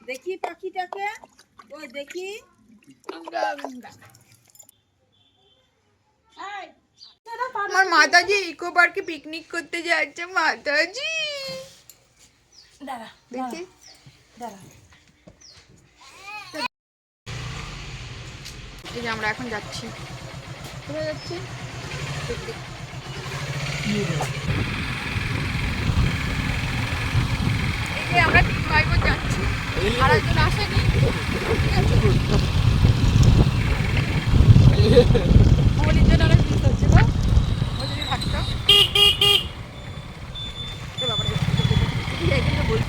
দেখি পাখিটাকে। ওই দেখি। আমার মাতাজি ইকো পার্কে পিকনিক করতে যাচ্ছে মাতাজি। দেখি। এই যে আমরা এখন যাচ্ছি। কোথায় যাচ্ছি পিকনিক এই যে আমরা তিন ভাই বোন যাচ্ছি আর একজন আসেনি ঠিক আছে? বলির জন্য অনেক মিস হচ্ছে না ও যদি থাকতো এ বাবারে, এই কিন্তু বল-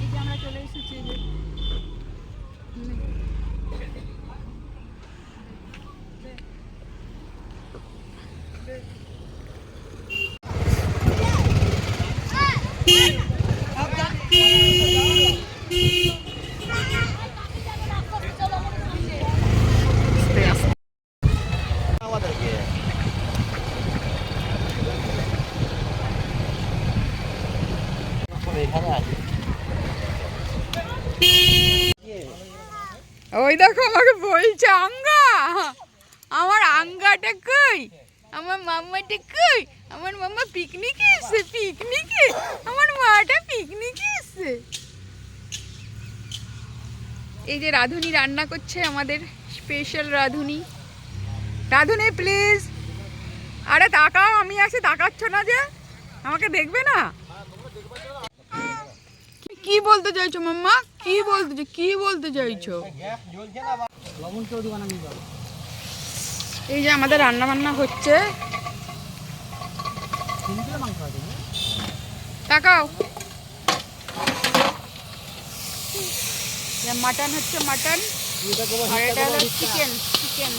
এই যে আমরা চলে এসেছি এই যে আমাদেরকে এখানে আছে ওই দেখো বলছে, আঙ্গা, আমার আঙ্গাটা কই? আমার মাম্মাটা কই? আমার মাম্মা পিকনিকে এসছে পিকনিকে আমার মাটা পিকনিকে এসছে। এই যে রাধুনি রান্না করছে আমাদের স্পেশাল রাধুনি। রাধুনি প্লিজ আরে তাকাও, আমি আসে তাকাচ্ছ না যে। আমাকে দেখবে না? কি- বলতে চাইছো মাম্মা? কি বলতে কি বলতে চাইছো? এই যে আমাদের রান্না বান্না হচ্ছে তাকাও। মাটন হচ্ছে মাটন আর এটা হলো চিকেন চিকেন।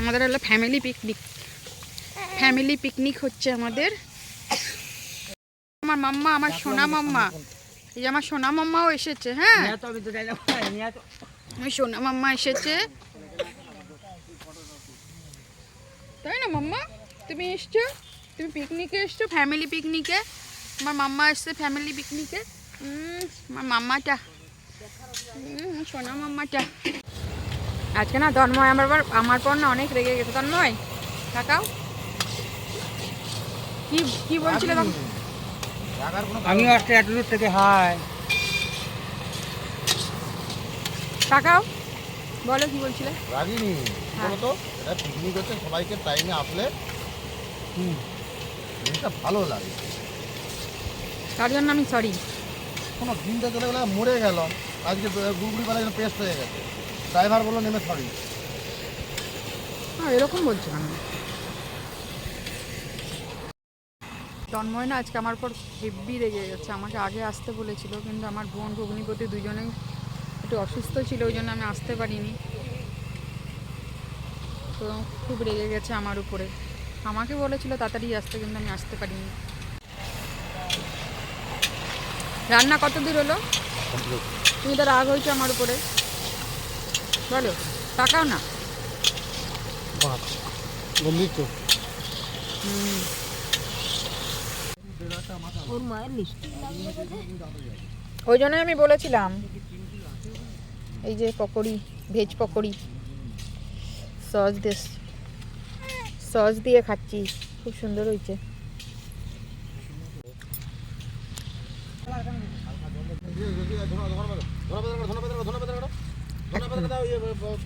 আমাদের হলো ফ্যামিলি পিকনিক ফ্যামিলি পিকনিক হচ্ছে আমাদের। আমার মাম্মা আমার সোনা মাম্মা। এই যে আমার সোনা মাম্মাও এসেছে হ্যাঁ? আমার সোনা মাম্মা এসেছে। তাই না মাম্মা? তুমি এসছো? তুমি পিকনিকে এসছো? ফ্যামিলি পিকনিকে আমার মাম্মা এসছে ফ্যামিলি পিকনিকে আমার মাম্মাটা। সোনা মাম্মাটা। আজকে না তন্ময় আমার পর আমার পর না অনেক রেগে গেছে। তন্ময় তাকাও। কি কি বলছিলে তখন? আমি আসতে এত দূর থেকে হাই তাকাও। বলো কি বলছিলে? রাগিনি হ্যাঁ। বলো তো এটা পিকনিক হচ্ছে সবাইকে টাইমে আসলে হুম জিনিসটা ভালো লাগে। তার জন্য আমি সরি কোনো দিনটা চলে গেলে মরে গেল। আজকে গুগলি বেলা পেস্ট হয়ে গেছে। ড্রাইভার বলল নেমে সরি হ্যাঁ এরকম বলছো কেন? তন্ময় না আজকে আমার পর হেব্বি রেগে গেছে। আমাকে আগে আসতে বলেছিল কিন্তু আমার বোন ভগ্নিপতি দুজনেই একটু অসুস্থ ছিল ওই জন্য আমি আসতে পারিনি। তো খুব রেগে গেছে আমার উপরে। আমাকে বলেছিল তাড়াতাড়ি আসতে কিন্তু আমি আসতে পারিনি। রান্না কত দূর হলো? তুমি তো রাগ হয়েছো আমার উপরে। বলো তাকাও না। ওই জন্যই আমি বলেছিলাম এই যে পকোড়ি ভেজ পকোড়ি সস দিয়ে সস দিয়ে খাচ্ছি খুব সুন্দর হয়েছে ধন্যবাদ ধন্যবাদ ধন্যবাদ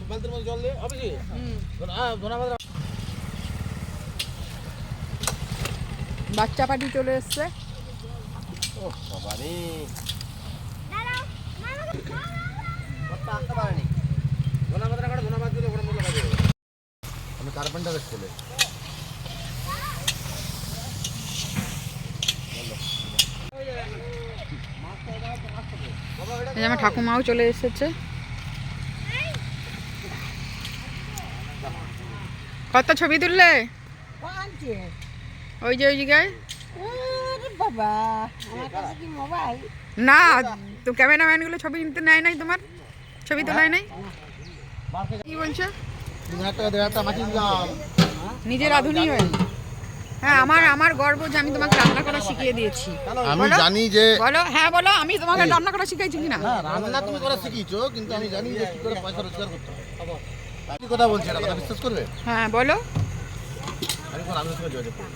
বালতির মধ্যে জল দিয়ে হবে কি হ্যাঁ ধনা পাতা বাচ্চা পাটি চলে এসছে। আমি কার্পেন্টারের ছেলে। আমার ঠাকুমাও চলে এসেছে। কত ছবি তুললে? ওই যে ওই জায়গায় বাবা আমার কাছে কি মোবাইল? না তো ক্যামেরাম্যানগুলো ছবি নিতে নেয় নাই তোমার? ছবি তো নেয় নাই? কি বলছো? নিজের রাঁধুনি হয়ে। হ্যাঁ আমার আমার গর্ব যে আমি তোমাকে রান্না করা শিখিয়ে দিয়েছি। আমি বলো। জানি যে বলো হ্যাঁ বলো আমি তোমাকে রান্না করা শিখাইছি কিনা? হ্যাঁ রান্না তুমি করা শিখিয়েছো কিন্তু আমি জানি যে কি করে পয়সা রোজগার করতে হবে কথা বলছি এটা কথা বিশ্বাস করবে? হ্যাঁ বলো। আমি কোন আমি সঙ্গে যোগাযোগ করব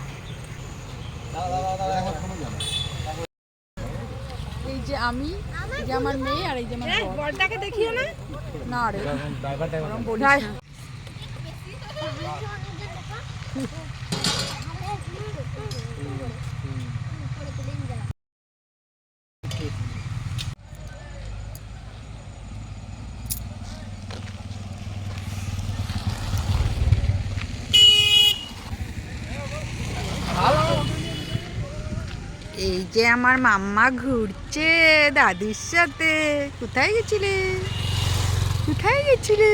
এই যে আমি এই যে আমার মেয়ে আর এই যে আমার বর। বলটাকে দেখিও না? না রে ওরম বলিস না। এই যে আমার মাম্মা ঘুরছে দাদুর সাথে। কোথায় গেছিলে? কোথায় গেছিলে?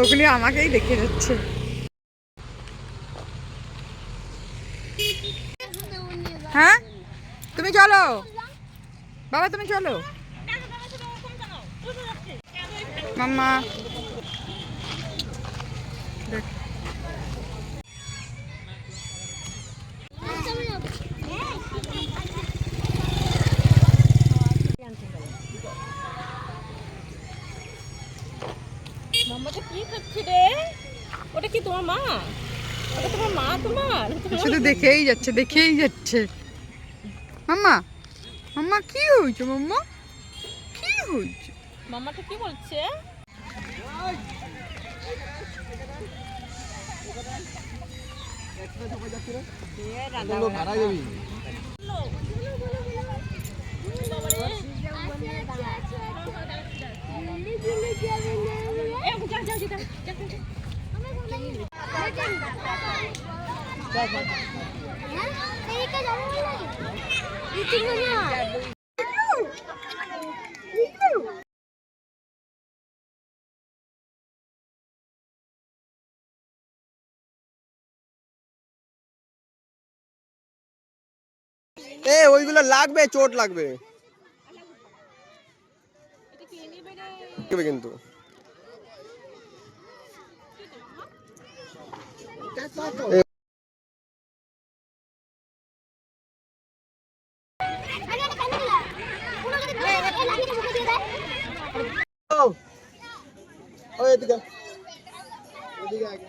ওগুলি আমাকেই দেখে যাচ্ছে। হ্যাঁ? তুমি চলো। বাবা, তুমি চলো। মাম্মা। মাম্মাটা কি খাচ্ছে রে? ওটা কি তোমার মা? ওটা তোমার মা তোমার? শুধু দেখেই যাচ্ছে দেখেই যাচ্ছে। মাম্মা মাম্মা কি হয়েছে মাম্মা কি হয়েছে? মাম্মাটা কি বলছে? ভাড়া এ ওইগুলো লাগবে চোট লাগবে লাগবে কিন্তু ওই এদিকে এদিকে আগে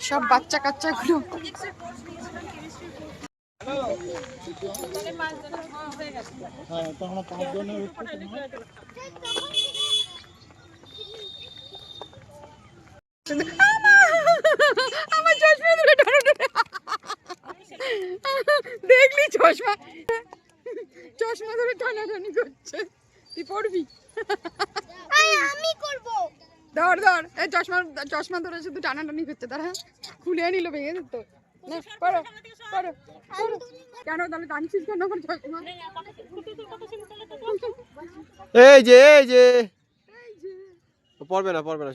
সব বাচ্চা ধরে টানাটানি। দেখলি চশমা? চশমা ধরে টানাটানি করছে। তুই পড়বি? আমি করব। ধর ধর। এই চশমা চশমা ধরে শুধু টানাটানি করছে তারা খুলে নিল ভেঙে দিত পড়ো পড়ো পড়ো। কেন তাহলে টানছিস কেন আমার চশমা? এই যে এই যে। পড়বে না পড়বে না।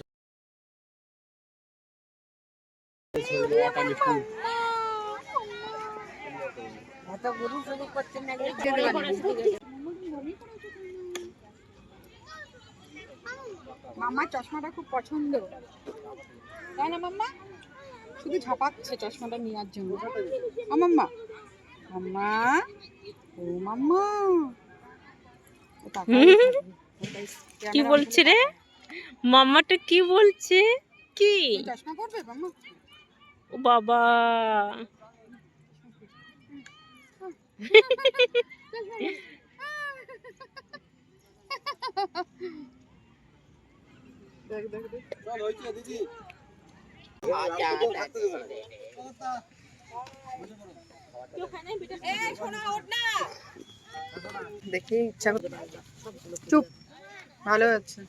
মামার চশমাটা খুব পছন্দ। তাই না মাম্মা? শুধু ঝাপাচ্ছে চশমাটা নেওয়ার জন্য। ও মাম্মা। মাম্মা? ও মাম্মা। কি বলছে রে? মাম্মাটা কি বলছে? কি? চশমা মাম্মা? ও বাবা। দেখ দেখ দেখ। চল হয়েছে দিদি। দেখি ইচ্ছা চুপ। ভালো আছে।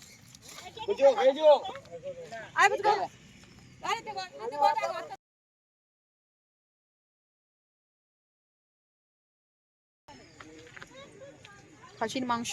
খাসির মাংস।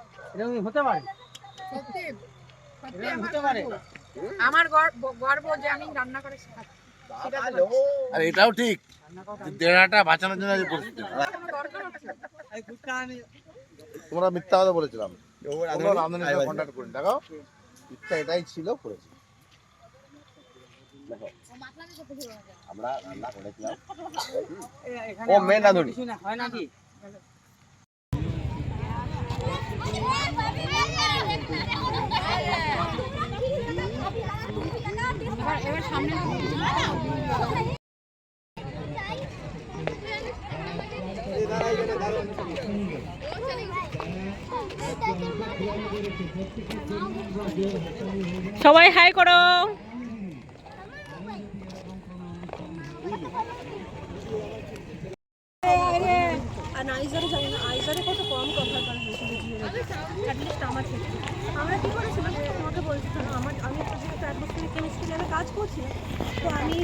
এরকম হতে পারে? সত্যি? সত্যি এরকম আমার হতে পারে? গর্ব। আমার গর্ব গর্ব যে আমি রান্না করে শেখাচ্ছি। আর এটাও ঠিক। দেড়াটা বাঁচানোর জন্য আজ পরিস্থিতি। তোমরা মিথ্যা কথা বলেছিলাম। তোমরা রামধনের সাথে কন্ট্যাক্ট করিনি দেখো। ইচ্ছা এটাই ছিল করেছি। আমরা রান্না করেছিলাম। ও, মেন। কিছু না হয় নাকি? সবাই হাই করো আর আইজারে জানি না আইজারে কত কম কথা বলা হয়েছিল অ্যাটলিস্ট আমার থেকে আমরা কী করেছিলাম? তোমাকে বলছিলাম, আমার আমি যেহেতু অ্যাটমসফিয়ার কেমিস্ট্রি ল্যাবে কাজ করছি, তো আমি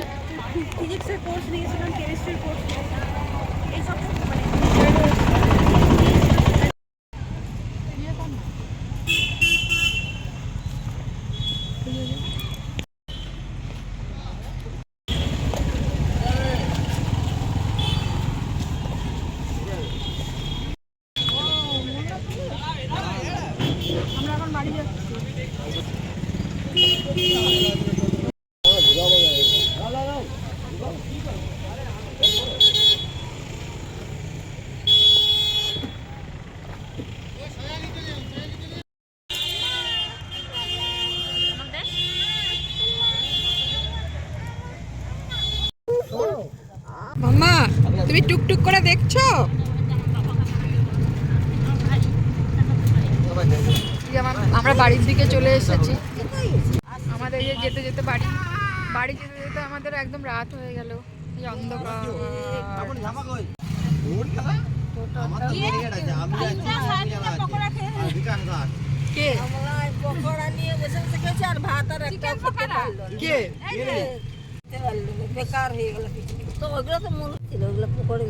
ফিজিক্সের কোর্স নিয়েছিলাম কেমিস্ট্রির কোর্স নিয়েছিলাম। এইসব মানে আমরা এখন বাড়ি যাচ্ছি মাম্মা তুমি টুকটুক করে দেখছ? আমার- বাড়ির দিকে চলে এসেছি। এই যে যেতে যেতে বাড়ি বাড়ি যেতে যেতে আমাদের একদম রাত হয়ে গেল। এই অন্ধকার। কে? পকোড়া নিয়ে বসে বসে খেয়েছি আর ভাত আর একটা কে? বেকার হয়ে গেল। কিছু তো ওগুলো তো মনে ছিল ওগুলো পকোড়ে